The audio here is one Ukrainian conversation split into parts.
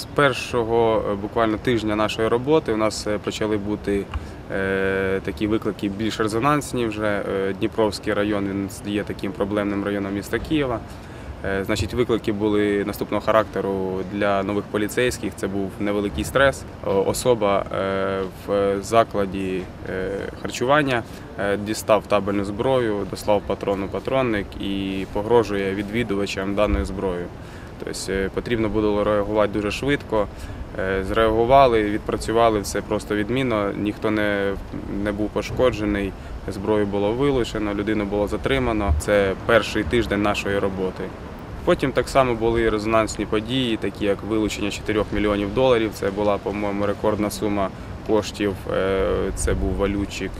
З першого е, буквально тижня нашої роботи у нас е, почали бути е, такі виклики більш резонансні. Вже Дніпровський район він є таким проблемним районом міста Києва. Значить, виклики були наступного характеру для нових поліцейських. Це був невеликий стрес. Особа в закладі харчування дістав табельну зброю, дослав патрону патронник і погрожує відвідувачам даною зброєю. Тобто е, потрібно було реагувати дуже швидко. Е, Зреагували, відпрацювали все просто відмінно. Ніхто не, не був пошкоджений, зброю було вилучено, людину було затримано. Це перший тиждень нашої роботи. Потім так само були резонансні події, такі як вилучення 4 мільйонів доларів. Це була, по-моєму, рекордна сума коштів. Е, Це був валютчик,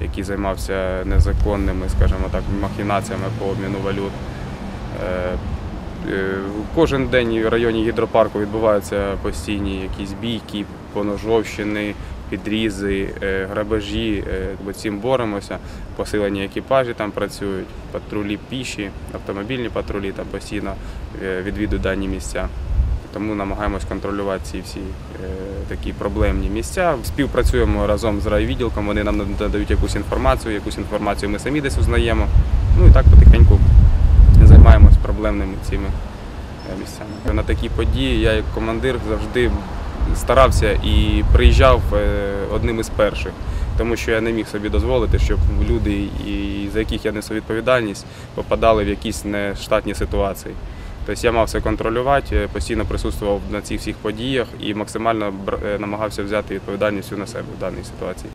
який займався незаконними, скажімо так, махінаціями по обміну валют. Е, Кожен день в районі гідропарку відбуваються постійні якісь бійки, поножовщини, підрізи, е, грабежі. Е, Бо цим боремося. Посилені екіпажі там працюють, патрулі піші, автомобільні патрулі там постійно відвідують дані місця. Тому намагаємось контролювати ці всі е, такі проблемні місця. Співпрацюємо разом з райвідділком, вони нам надають якусь інформацію, якусь інформацію ми самі десь узнаємо. Ну і так потихеньку проблемними цими е, місцями. На такі події я як командир завжди старався і приїжджав е, одним із перших, тому що я не міг собі дозволити, щоб люди, за яких я несу відповідальність, попадали в якісь нештатні ситуації. Тобто я мав все контролювати, е, постійно присутствував на цих всіх подіях і максимально намагався взяти відповідальність на себе в даній ситуації.